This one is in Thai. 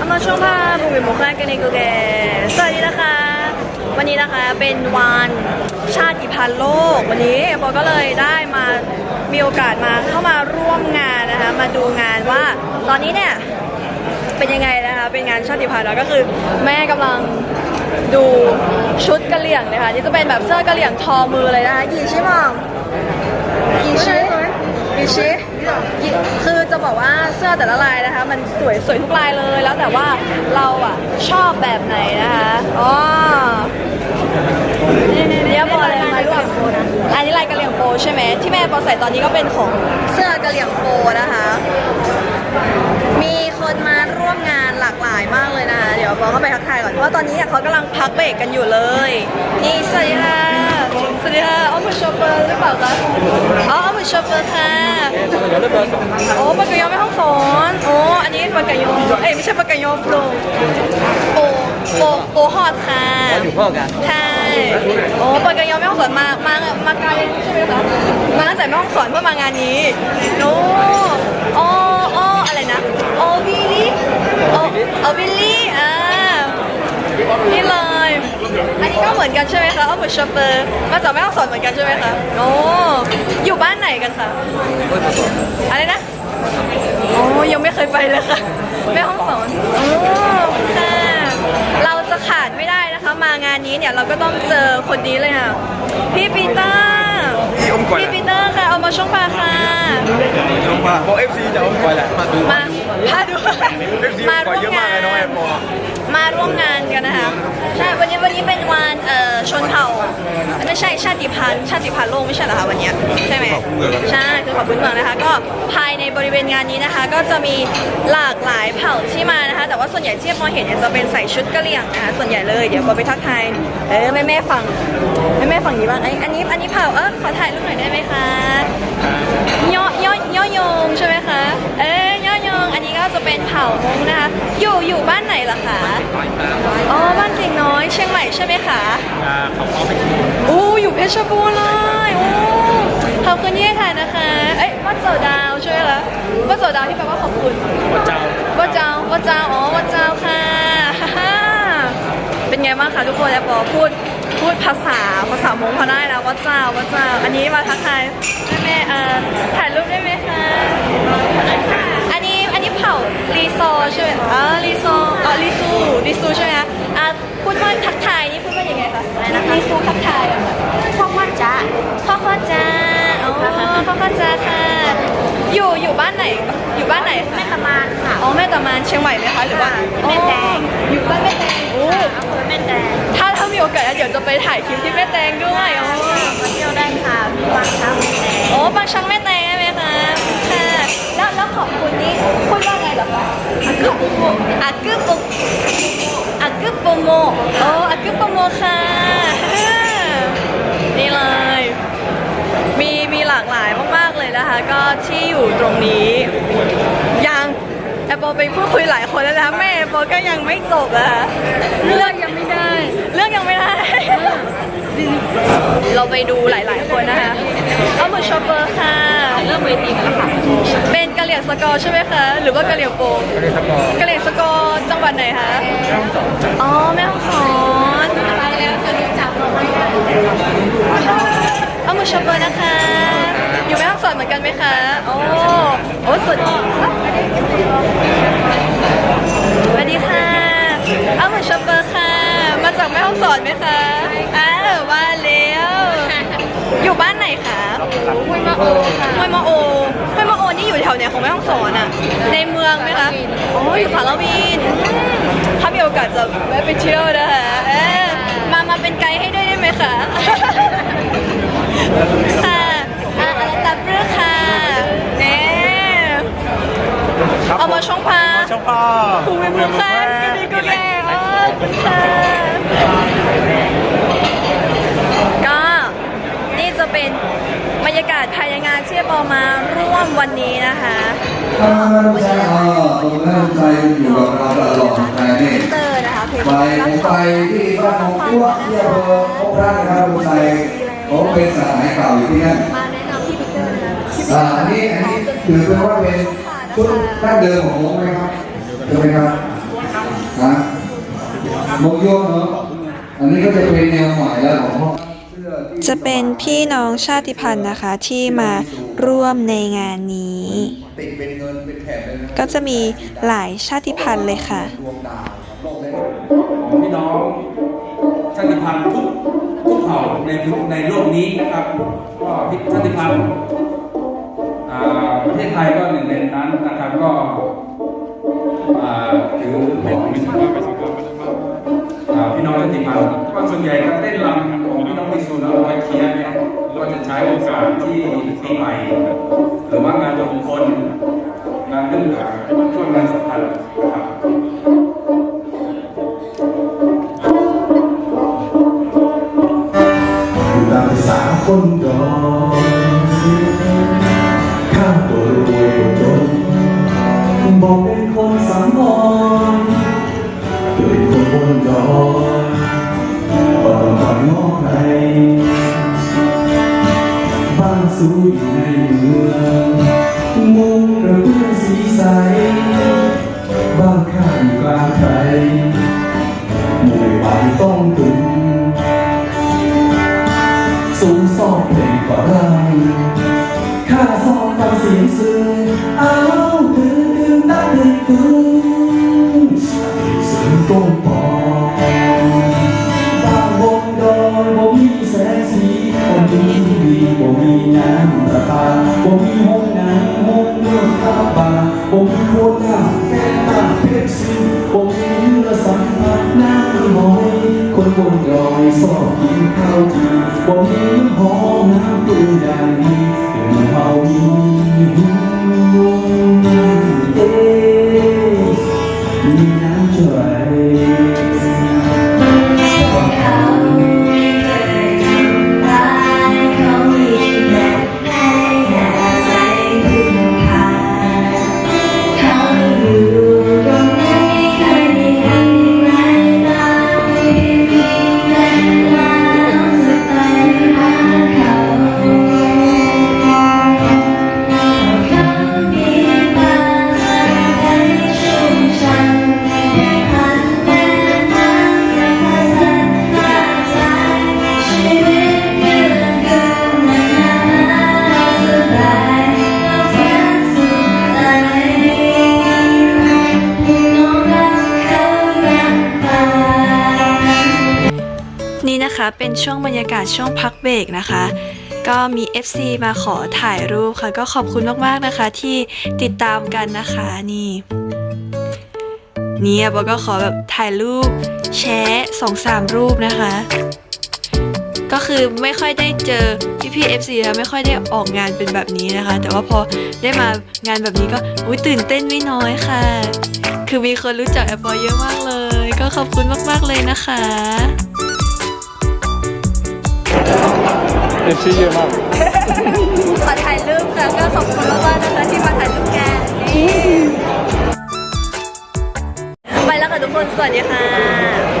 เอามาช่วงภาพบุ๋มบุ๋มค่ากันในกูแกสวัสดีนะคะ วันนี้นะคะเป็นวันชาติพันธุ์โลก วันนี้ปอก็เลยได้มามีโอกาสมาเข้ามาร่วมงานนะคะ มาดูงานว่าตอนนี้เนี่ยเป็นยังไงนะคะ เป็นงานชาติพันธุ์แล้วก็คือแม่กำลังดูชุดกะเหรี่ยงนะคะนี่จะเป็นแบบเสื้อกะเหรี่ยงทอมือเลยนะคะยีใช่ไหมยีใช่ ยีใช่คือจะบอกว่าเสื้อแต่ละลายนะคะ มันสวยสวยทุกลายเลยแล้วแต่ว่าเราอะชอบแบบไหนนะคะอ๋อเดี๋ยวบอลเลยมาร่วมอันนี้ลายกะเหรี่ยงโปใช่ไหมที่แม่ปอใส่ตอนนี้ก็เป็นของเสื้อกะเหรี่ยงโปนะคะ มีคนมาร่วมงานหลากหลายมากเลยนะคะเดี๋ยวบอกเข้าไปทักทายก่อนเพราะว่าตอนนี้เนี่ยเขากำลังพักเบรกกันอยู่เลย นี่สวัสดีค่ะ สวัสดีค่ะอ้อมเป็นโชเฟอร์หรือเปล่าคะอ๋ออ้อมเป็นโชเฟอร์ค่ะโอ้ปากกายอไม่ห้องสอนโอ้อันนี้ปากกายอเอ้ยไม่ใช่ปากกายอโปรโปโปโปฮอดค่ะอยู่พ่อกันใช่โอ้ปากกายอไม่ห้องสอนมามามาไกลใช่ไหมคะมาตั้งแต่แม่ห้องสอนเพื่อมางานนี้โน้โอ้โอ้อะไรนะโอบิลลี่โอโอบิลลี่อ่านี่เลย อันนี้ก็เหมือนกันใช่ไหมคะเอาเหมือนชอปเปอร์มาจากแม่ห้องสอนเหมือนกันใช่ไหมคะโอ้อยู่บ้านไหนกันคะอะไรนะโอ้ยังไม่เคยไปเลยค่ะแม่ห้องสอนโอ้ค่ะเราจะขาดไม่ได้นะคะ มางานนี้เนี่ยเราก็ต้องเจอคนนี้เลยค่ะพี่ปีเตอร์พี่อมก่อน พี่ปีเตอร์ค่ะเอามาช่วงพาค่ะชมว่าบอกเอฟซีจะอมก่อนแหละมาดูมาพาดูเอฟซีมาก่อนร่วเยมอะมากงานเลยน้องแอมมอมาร่วมงานกันนะคะใช่วันนี้วันนี้เป็นวันเอ่อชนเผ่าไม่ใช่ชาติพันธุ์ชาติพันธุ์โลกไม่ใช่เหรอคะวันเนี้ยใช่ไหมใช่คือของพื้นเมืองนะคะ ก็ภายในบริเวณงานนี้นะคะ ก็จะมีหลากหลายเผ่าที่มานะคะ แต่ว่าส่วนใหญ่ที่มองเห็นเนี่ยจะเป็นใส่ชุดกะเหรี่ยงนะคะส่วนใหญ่เลยเดี๋ยวเราไปทักทายเออแม่แม่ๆฟังแม่แม่ๆฟังนี้บ้างไอยอันนี้อันนี้เผ่าเออขอถ่ายรูปหน่อยได้ไหมคะ อยู่อยู่บ้านไหนล่ะคะอ๋อบ้านเก่งน้อยเชียงใหม่ใช่ไหมคะอู้อยู่เพชรบูรณ์เลยโอ้ขอบคุณที่ให้ถ่ายนะคะเอ้ยวัดเสาดาวใช่ไหมคะวัดเสาดาวที่แปลว่าขอบคุณวัดเจ้าวัดเจ้าวัดเจ้าอ๋อวัดเจ้าค่ะฮ่าฮ่าเป็นไงบ้างคะทุกคนแอปปอพูดพูดภาษาภาษามงพอได้แล้ววัดเจ้าวัดเจ้า อันนี้มาทักทายแม่แม่เอ่อถ่ายรูปได้ไหมคะ อันนี้ อันนี้เผ่ารีซอร์ใช่ไหมอ๋อรีซอร์อ๋อรีซูรีซูใช่ไหมคะอะพูดว่าทักทายนี่พูดว่ายังไงคะอะไรนะรีซูทักทายอะค่ะ พ่อว่าจ้า พ่อข้อจ้าอ๋อ พ่อข้อจ้าค่ะ อยู่อยู่บ้านไหน อยู่บ้านไหนคะแม่ตะมานค่ะอ๋อแม่ตะมานเชียงใหม่ไหมคะหรือว่าแม่แตงอ๋ออยู่บ้านแม่แตงโอ้อำเภอแม่แตงถ้าถ้ามีโอกาสแล้วเดี๋ยวจะไปถ่ายคลิปที่แม่แตงด้วยอ๋อมาเที่ยวได้ค่ะมีบางช้างแม่แตงโอ้บางช่างแม่แตงไหมคะค่ะแล้วแล้วขอบคุณนี่พูดว่าไงเหรอคะอักกึปโมอักกึปโมอักกึปโมโอ้อักกึปโมค่ะนี่เลยมีมีหลากหลายมากๆเลย นะคะ ก็ที่อยู่ตรงนี้ยังแอปเปิลไปพูดคุยหลายคนแล้วนะคะแม่แอปเปิลก็ยังไม่จบนะคะเรื่องยังไม่ได้เรื่องยังไม่ได้ เราไปดูหลาย ๆ คนนะคะเอาเหมือนชอปเปอร์ค่ะเริ่มเวทีกันแล้วค่ะเป็นกะเหรี่ยงสกอร์ใช่ไหมคะหรือว่ากะเหรี่ยงโปงไม่ได้สกอร์กะเหรี่ยงสกอร์จังหวัดไหนคะอ๋อแม่ฮ่องสอนไปแล้วจะรู้จักเราไหม เอามือชอปเปอร์นะคะ อยู่แม่ฮ่องสอนเหมือนกันไหมคะ โอ้โอ้สุดสวัสดีค่ะเอามือชอปเปอร์ค่ะ มาจากแม่ฮ่องสอนไหมคะอ้าวมาแล้วอยู่บ้านไหนคะคุยมาโอค่ะห้วยมะโอห้วยมะโอนี่อยู่แถวไหนของแม่ฮ่องสอนอะ ในเมืองไหมคะ โอ้ยอยู่สารวินอืมถ้ามีโอกาสจะแวะไปเที่ยวนะคะเอ๊ะมา มาเป็นไกด์ให้ด้วยได้ไหมคะ ค่ะอะอะไรตับเรือค่ะเน่ครับเอามาช่องพา ช่องพ่อคูวิมุค่ะก็ดีก็แย่อ๋อค่ะก็นี่จะเป็นบรรยากาศภายในงานที่ปอมาร่วมวันนี้นะคะ ถ้าไม่ต้องใช้อ๋อตรงนั้นใจอยู่กับเราตลอดใจนี่เตอร์นะคะเพจไปผมไปที่บ้านของตัวที่อำเภอพบพระนะครับคุณใจ ผมเป็นสหายเก่าอยู่ที่นั่นมาแนะนำพี่ปีเตอร์นะคะพี่ปีเตอ่าอร์อันนี้อันนี้ถือเป็นว่าเป็นชุดดั้งเดิมของผมไหมครับถูกไหมครับมงยวงเนาะอันนี้ก็จะเป็นแนวใหม่แล้วของห้องเสื้อที่ จะเป็นพี่น้องชาติพันธุ์นะคะที่มาร่วมในงานนี้ ติดเป็นเงินเป็นแถบเลยนะก็จะมีหลายชาติพันธุ์เลยค่ะ ดวงดาวของโลกได้ของพี่น้องชาติพันธุ์ทุก ทุกเผ่าในในโลกนี้นะครับก็พิชาติพันธ์ประเทศไทยก็หนึ่งในนั้นนะครับก็ถือเป็นอ่าพี่น้องชาติพันธุ์ก็ส่วนใหญ่ก็เต้นรำของพี่น้องมิซูแล้วไปเคียร์เนี่ยก็จะใช้โอกาสที่ปีใหม่หรือว่างานมงคลงานเรื่องช่วงงานสำคัญ บอกเป็นคนสามพรเกิดเป็นคนบนดอนบ่ต้องคอยง้อใครบ้านสูอยู่ในเมืองมุงกระเบื้องสีใส สอบฟังเสียงซึ้งเอาตึงตึงตั้งตึงตึงซึ้งก้มปอ เป็นช่วงบรรยากาศช่วงพักเบรกนะคะ ก็มี FC มาขอถ่ายรูปค่ะ ก็ขอบคุณมากๆนะคะที่ติดตามกันนะคะนี่เนี่ยบอกก็ขอแบบถ่ายรูปแชร์สองสามรูปนะคะ ก็คือไม่ค่อยได้เจอพี่พี่ FC แล้วไม่ค่อยได้ออกงานเป็นแบบนี้นะคะ แต่ว่าพอได้มางานแบบนี้ก็อุ้ยตื่นเต้นไม่น้อยค่ะ คือมีคนรู้จักแอปเปิลเยอะมากเลย ก็ขอบคุณมาก ๆ เลยนะคะ เอฟชีเยอะมากขอถ่ายรูปแล้วก็ขอบคุณมากๆนะคะที่มาถ่ายรูปแกไปแล้วค่ะทุกคน สวัสดีค่ะ